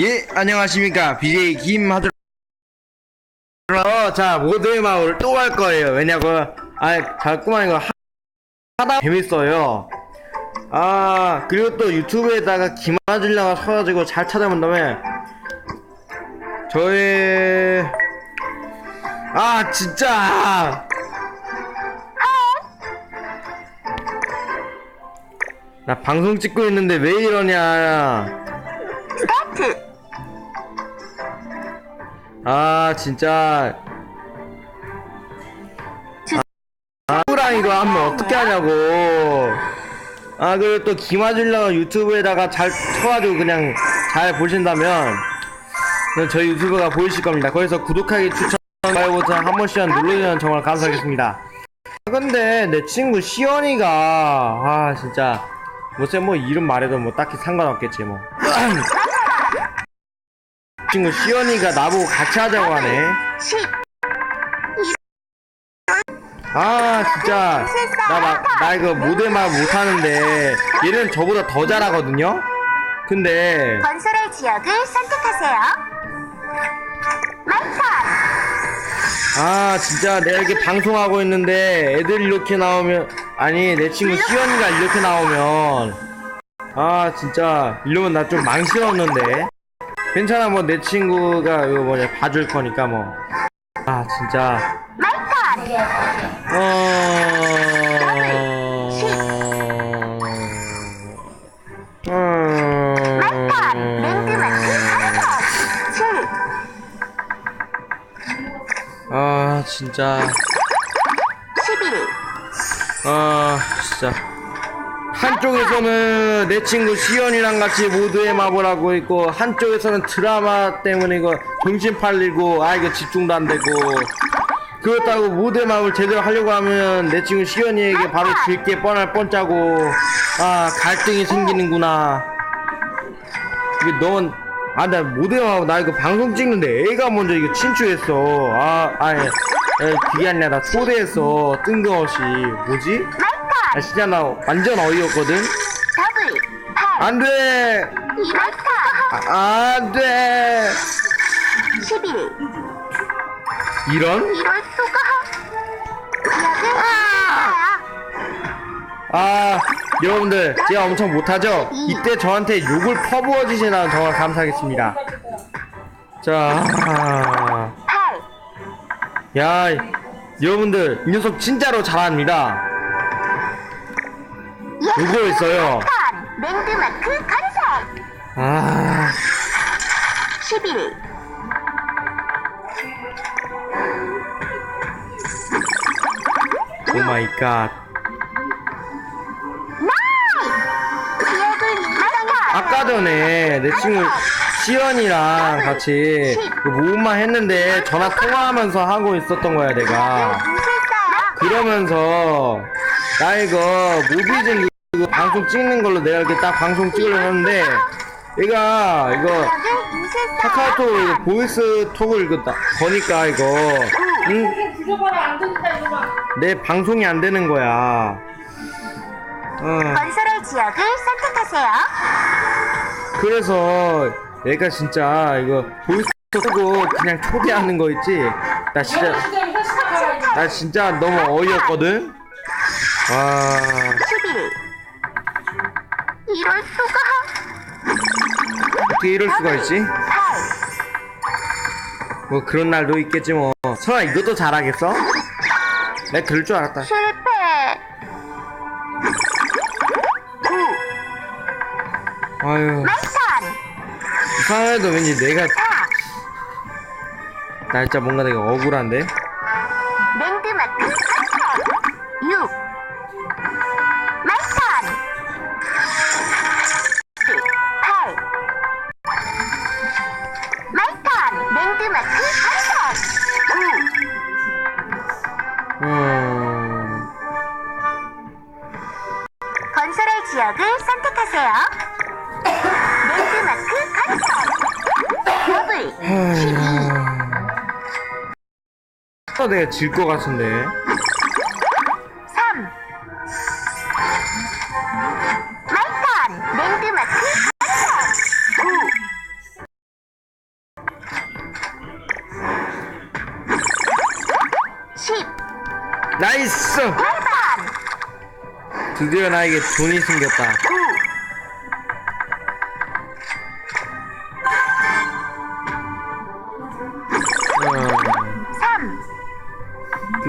예, 안녕하십니까. BJ 김하드. 어, 자, 모두의 마을 또 할 거예요. 왜냐고, 아, 자꾸만 이거 하- 하다 재밌어요. 아, 그리고 또 유튜브에다가 김하들려가 서가지고 잘 찾아본 다음에, 저의, 아, 진짜! 나 방송 찍고 있는데 왜 이러냐. 스타트! 아 진짜. 아랑 이거 하면 어떻게 하냐고. 아 그리고 또 김아줄러 유튜브에다가 잘 쳐가지고 그냥 잘 보신다면 저희 유튜브가 보이실 겁니다. 거기서 구독하기 추천 좋아요 버튼 한 번씩 눌러주면 정말 감사하겠습니다. 아, 근데 내 친구 시연이가 아 진짜. 뭐쎄 뭐 이름 말해도 뭐 딱히 상관없겠지 뭐 친구 시연이가 나보고 같이 하자고 하네. 10, 아 진짜. 나 막 나 이거 모델만 못하는데 얘는 저보다 더 잘하거든요? 근데 건설할 지역을 선택하세요. 마이턴! 아 진짜 내가 이렇게 방송하고 있는데 애들 이렇게 나오면 아니 내 친구 시연이가 이렇게 나오면. 아 진짜. 이러면 나 좀 망신없는데 괜찮아 뭐 내 친구가 이거 뭐냐 봐줄 거니까 뭐 아 진짜! 어... 음... 마이턴! 랜드마크 컨셉! 7, 아 진짜 11, 아 진짜 한쪽에서는 내 친구 시연이랑 같이 모두의 마블 하고 있고 한쪽에서는 드라마 때문에 이거 정신 팔리고 아 이거 집중도 안 되고. 그렇다고 모두의 마블 제대로 하려고 하면 내 친구 시연이에게 바로 질게 뻔할 뻔짜고. 아 갈등이 생기는구나. 이게 넌 아 나 모두의 마블 나 이거 방송 찍는데 애가 먼저 이거 친추했어. 아 아니 에, 그게 아니라 나 초대했어. 뜬금없이. 뭐지? 아 진짜 나 완전 어이없거든. 더블, 8, 안돼! 아, 안돼. 11, 이런? 이럴 수가! 선택하세요. 아 여러분들 제가 엄청 못하죠? 이때 저한테 욕을 퍼부어 주시면 정말 감사하겠습니다. 자 8, 야, 여러분들, 이 녀석 진짜로 잘합니다. 누구 있어요? 마이턴! 랜드마크 컨셉! 아, 11, 오 마이 갓. 지역을! 아까 전에 내 친구 시연이랑 같이 그 모음만 했는데 전화 통화하면서 하고 있었던 거야, 내가. 그러면서, 나 이거 모비즌 이거 방송 찍는 걸로 내가 이렇게 딱 방송 찍으려고 했는데, 얘가 이거 카카오톡 이거 보이스 톡을 이거 나- 거니까 이거, 응? 안 된다 내 방송이 안 되는 거야. 어, 건설할 지역을 선택하세요. 그래서 얘가 진짜 이거 보이스 쓰고 그냥 초대하는 거 있지? 나 진짜 나 진짜 너무 어이없거든. 와, 11. 이럴 수가. 어떻게 이럴 수가 있지? 8. 뭐 그런 날도 있겠지 뭐. 설아 이것도 잘하겠어? 내가 그럴 줄 알았다. 실패. 9. 아유. 이상해도 왠지 내가 4. 나 진짜 뭔가 내가 억울한데. 아, 내가 질 것 같은데. 3. 마이판 랜드마크 발견. 9. 10. 나이스! 발판 드디어 나에게 돈이 생겼다.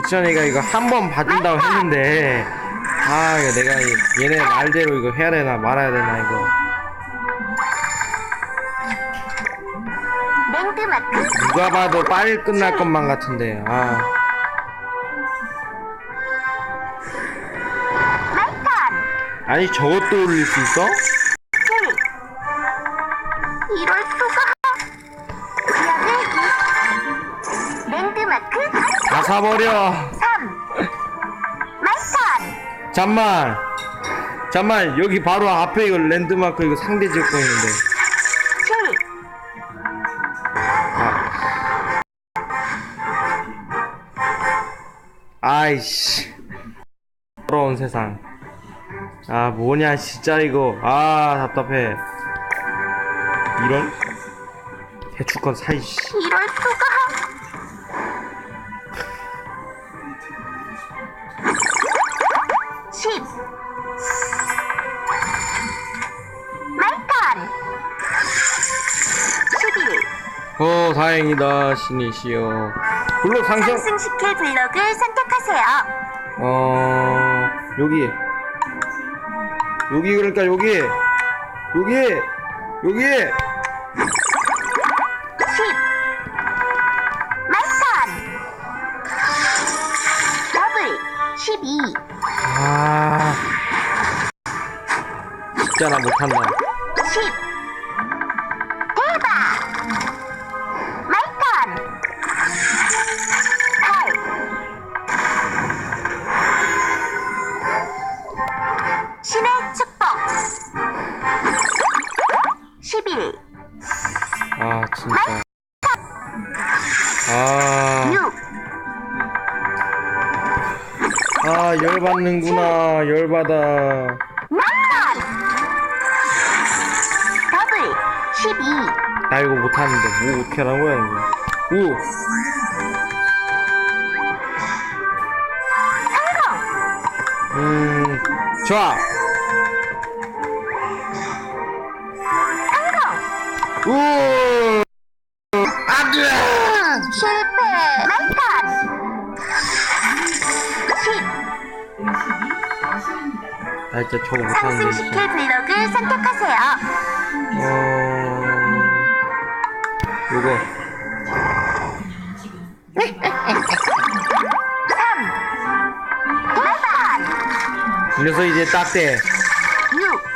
규천이가 이거 한 번 봐준다고 했는데, 아, 이거 내가 이- 얘네 말대로 이거 해야 되나 말아야 되나, 이거. 랜드마크 누가 봐도 빨리 끝날 것만 같은데, 아. 마이턴 아니, 저것도 올릴 수 있어? 사버려. 3 마이턴 잠만. 잠만, 여기 바로 앞에 이거 랜드마크 이거 상대 지역고 있는데. 7 아이씨. 더러운 세상. 아, 뭐냐, 진짜 이거. 아, 답답해. 이런? 대추권 사이씨. 이럴 수가 sheep. 마이턴 11. 어 다행이다 신이시여. 물론 상승. 상승시킬 블록을 선택하세요. 어 여기 여기 그러니까 여기 여기 여기 10. 마이턴 더블 12. 진짜 나 못한다. 십 대박 마이턴 팔 신의 축복 11 아, 진짜. 아. 6 아, 열받는구나. 열받아. 나 이거 못하는데 뭐 어떻게 하는 거야 이거? 오! 성공 음, 좋아. 오! 안돼! 실패. 10나 진짜 저거 못하는데 상승시킬 진짜 블럭을 선택하세요. 어 요거 3 대박 이 녀석 이제 딱대. 6아6